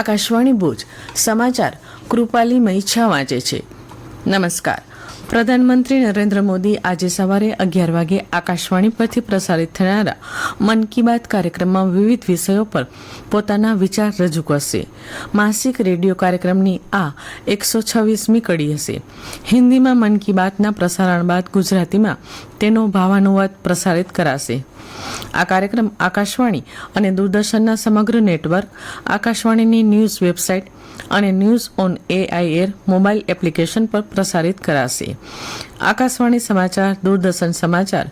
આકાશવાણી ભુજ. સમાચાર કૃપાલી મૈછા વાંચે છે. નમસ્કાર. પ્રધાનમંત્રી નરેન્દ્ર મોદી આજે સવારે અગિયાર વાગે આકાશવાણી પરથી પ્રસારિત થનારા મન કી બાત કાર્યક્રમમાં વિવિધ વિષયો પર પોતાના વિચાર રજૂ કરશે. માસિક રેડિયો કાર્યક્રમની આ એકસો છવ્વીસમી કડી હશે. હિન્દીમાં મન કી બાતના પ્રસારણ બાદ ગુજરાતીમાં તેનો ભાવાનુવાદ પ્રસારિત કરાશે. આ કાર્યક્રમ આકાશવાણી અને દૂરદર્શનના સમગ્ર નેટવર્ક, આકાશવાણીની ન્યૂઝ વેબસાઇટ અને news on AIR mobile application પર પ્રસારિત કરાશે. આકાશવાણી સમાચાર, દૂરદર્શન સમાચાર,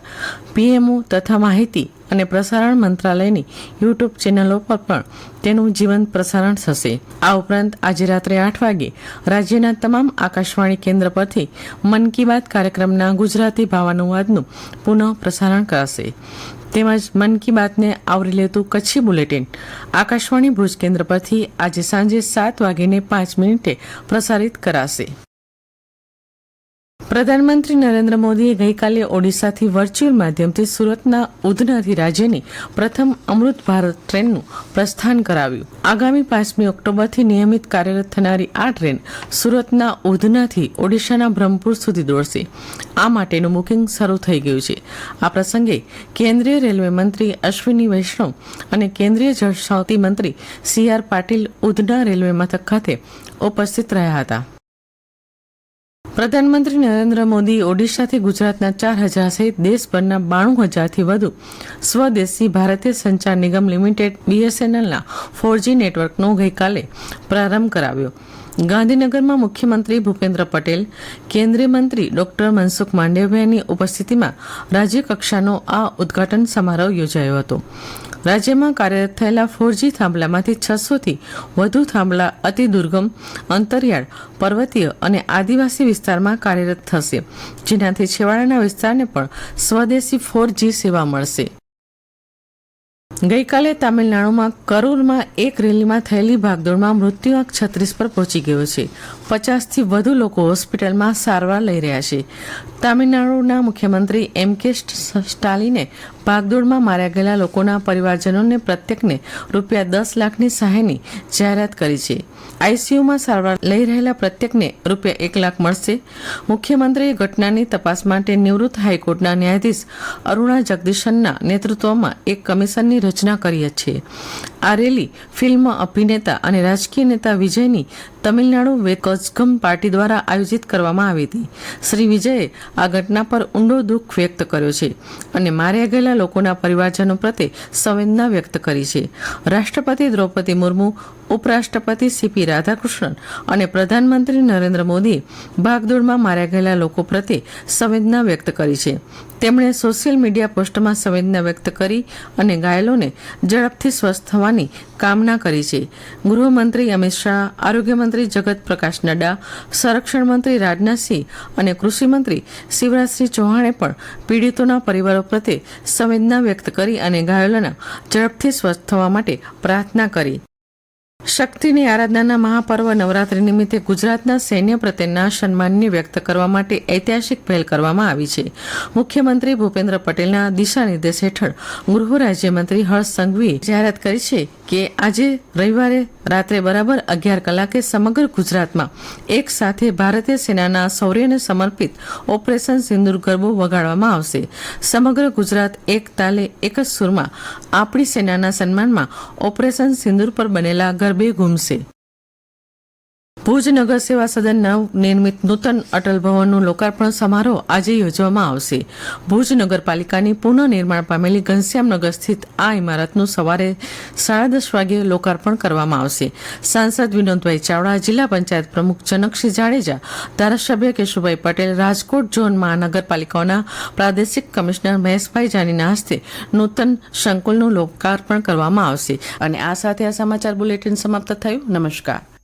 પીએમઓ તથા માહિતી અને પ્રસારણ મંત્રાલયની યુટ્યુબ ચેનલો પર પણ તેનું જીવંત પ્રસારણ થશે. આ ઉપરાંત આજે રાત્રે આઠ વાગે રાજ્યના તમામ આકાશવાણી કેન્દ્ર પરથી મન કી બાત કાર્યક્રમના ગુજરાતી ભાવાનુવાદનું પુનઃ પ્રસારણ કરાશે. તેમજ મન કી બાતને આવરી લેતું કચ્છી બુલેટિન આકાશવાણી ભુજ કેન્દ્ર પરથી આજે સાંજે સાત વાગીને પાંચ મિનિટે પ્રસારિત કરાશે. પ્રધાનમંત્રી નરેન્દ્ર મોદીએ ગઈકાલે ઓડિશાથી વર્ચ્યુઅલ માધ્યમથી સુરતના ઉધનાથી રાજ્યની પ્રથમ અમૃત ભારત ટ્રેનનું પ્રસ્થાન કરાવ્યું. આગામી પાંચમી ઓક્ટોબરથી નિયમિત કાર્યરત થનારી આ ટ્રેન સુરતના ઉધનાથી ઓડિશાના બ્રહ્મપુર સુધી દોડશે. આ માટેનું બુકિંગ શરૂ થઈ ગયું છે. આ પ્રસંગે કેન્દ્રીય રેલવે મંત્રી અશ્વિની વૈષ્ણવ અને કેન્દ્રીય જળશક્તિ મંત્રી C R Patil Udhna railway મથક ખાતે ઉપસ્થિત રહ્યા હતા. પ્રધાનમંત્રી નરેન્દ્ર મોદી ઓડિશાથી ગુજરાતના ચાર હજાર સહિત દેશભરના બાણું હજારથી વધુ સ્વદેશી ભારતીય સંચાર નિગમ લિમિટેડ બીએસએનએલના ફોરજી નેટવર્કનો ગઈકાલે પ્રારંભ કરાવ્યો. ગાંધીનગરમાં મુખ્યમંત્રી ભૂપેન્દ્ર પટેલ, કેન્દ્રીય મંત્રી ડોક્ટર મનસુખ માંડવિયાની ઉપસ્થિતિમાં રાજ્યકક્ષાનો આ ઉદ્ઘાટન સમારોહ યોજાયો હતો. રાજ્યમાં કાર્યરત થયેલા ફોરજી થાંભલામાંથી છસોથી વધુ થાંભલા અતિ દુર્ગમ, અંતરિયાળ, પર્વતીય અને આદિવાસી વિસ્તારમાં કાર્યરત થશે, જેનાથી છેવાડાના વિસ્તારને પણ સ્વદેશી ફોરજી સેવા મળશે. ગઈકાલે તામિલનાડુમાં કરૂરમાં એક રેલીમાં થયેલી ભાગદોડમાં મૃત્યુઆંક છત્રીસ પર પહોંચી ગયો છે. પચાસથી વધુ લોકો હોસ્પિટલમાં સારવાર લઈ રહ્યા છે. તામિલનાડુના મુખ્યમંત્રી એમ કે સ્ટાલિને ભાગદોડમાં માર્યા ગયેલા લોકોના પરિવારજનોને પ્રત્યેકને રૂપિયા દસ લાખની સહાયની જાહેરાત કરી છે. આઈસીયુમાં સારવાર લઈ રહેલા પ્રત્યેકને રૂપિયા એક લાખ મળશે. મુખ્યમંત્રીએ ઘટનાની તપાસ માટે નિવૃત્ત હાઈકોર્ટના ન્યાયાધીશ અરુણા જગદીશનના નેતૃત્વમાં એક કમિશનની રચના કરી છે આ રેલી ફિલ્મ અભિનેતા અને રાજકીય નેતા વિજયની તમિલનાડુ વેકઝગમ પાર્ટી દ્વારા આયોજિત કરવામાં આવી હતી. શ્રી વિજયે આ ઘટના પર ઊંડો દુઃખ વ્યક્ત કર્યો છે અને માર્યા ગયેલા લોકોના પરિવારજનો પ્રત્યે સંવેદના વ્યક્ત કરી છે. રાષ્ટ્રપતિ દ્રૌપદી મુર્મુ, ઉપરાષ્ટ્રપતિ સીપી રાધાકૃષ્ણન અને પ્રધાનમંત્રી નરેન્દ્ર મોદીએ ભાગદોડમાં માર્યા ગયેલા લોકો પ્રત્યે સંવેદના વ્યક્ત કરી છે. તેમણે સોશિયલ મીડિયા પોસ્ટમાં સંવેદના વ્યક્ત કરી અને ઘાયલોને ઝડપથી સ્વસ્થ થવાની કામના કરી છે. ગૃહમંત્રી અમિત શાહ, આરોગ્યમંત્રી જગત પ્રકાશ નડ્ડા, સંરક્ષણ મંત્રી રાજનાથસિંહ અને કૃષિમંત્રી શિવરાજસિંહ ચૌહાણે પણ પીડિતોના પરિવારો પ્રત્યે સંવેદના વ્યક્ત કરી અને ઘાયલોના ઝડપથી સ્વસ્થ થવા માટે પ્રાર્થના કરી. શક્તિની આરાધનાના મહાપર્વ નવરાત્રી નિમિત્તે ગુજરાતના સૈન્ય પ્રત્યેના સન્માનને વ્યક્ત કરવા માટે ઐતિહાસિક પહેલ કરવામાં આવી છે. મુખ્યમંત્રી ભૂપેન્દ્ર પટેલના દિશા નિર્દેશ હેઠળ ગૃહ રાજ્યમંત્રી હર્ષ સંઘવીએ જાહેરાત કરી છે કે આજે રવિવારે રાત્રે બરાબર અગિયાર કલાકે સમગ્ર ગુજરાતમાં એક સાથે ભારતીય સેનાના શૌર્યને સમર્પિત ઓપરેશન સિંદૂર ગરબો વગાડવામાં આવશે. સમગ્ર ગુજરાત એક તાલે એક જ સુરમાં આપણી સેનાના સન્માનમાં ઓપરેશન સિંદૂર પર બનેલા ગરબે ઘૂમશે ભુજ નગર સેવા સદન નવ નિર્મિત નૂતન અટલ ભવનનું લોકાર્પણ સમારોહ આજે યોજવામાં આવશે. ભુજ નગરપાલિકાની પુનઃનિર્માણ પામેલી ઘનશ્યામનગર સ્થિત આ ઇમારતનું સવારે સાડા દસ વાગે લોકાર્પણ કરવામાં આવશે. સાંસદ વિનોદભાઈ ચાવડા, જિલ્લા પંચાયત પ્રમુખ જનકસિંહ જાડેજા, ધારાસભ્ય કેશુભાઈ પટેલ, રાજકોટ ઝોન મહાનગરપાલિકાઓના પ્રાદેશિક કમિશનર મહેશભાઈ જાનીના હસ્તે નૂતન સંકુલનું લોકાર્પણ કરવામાં આવશે. અને આ સાથે આ સમાચાર બુલેટિન સમાપ્ત થયું. નમસ્કાર.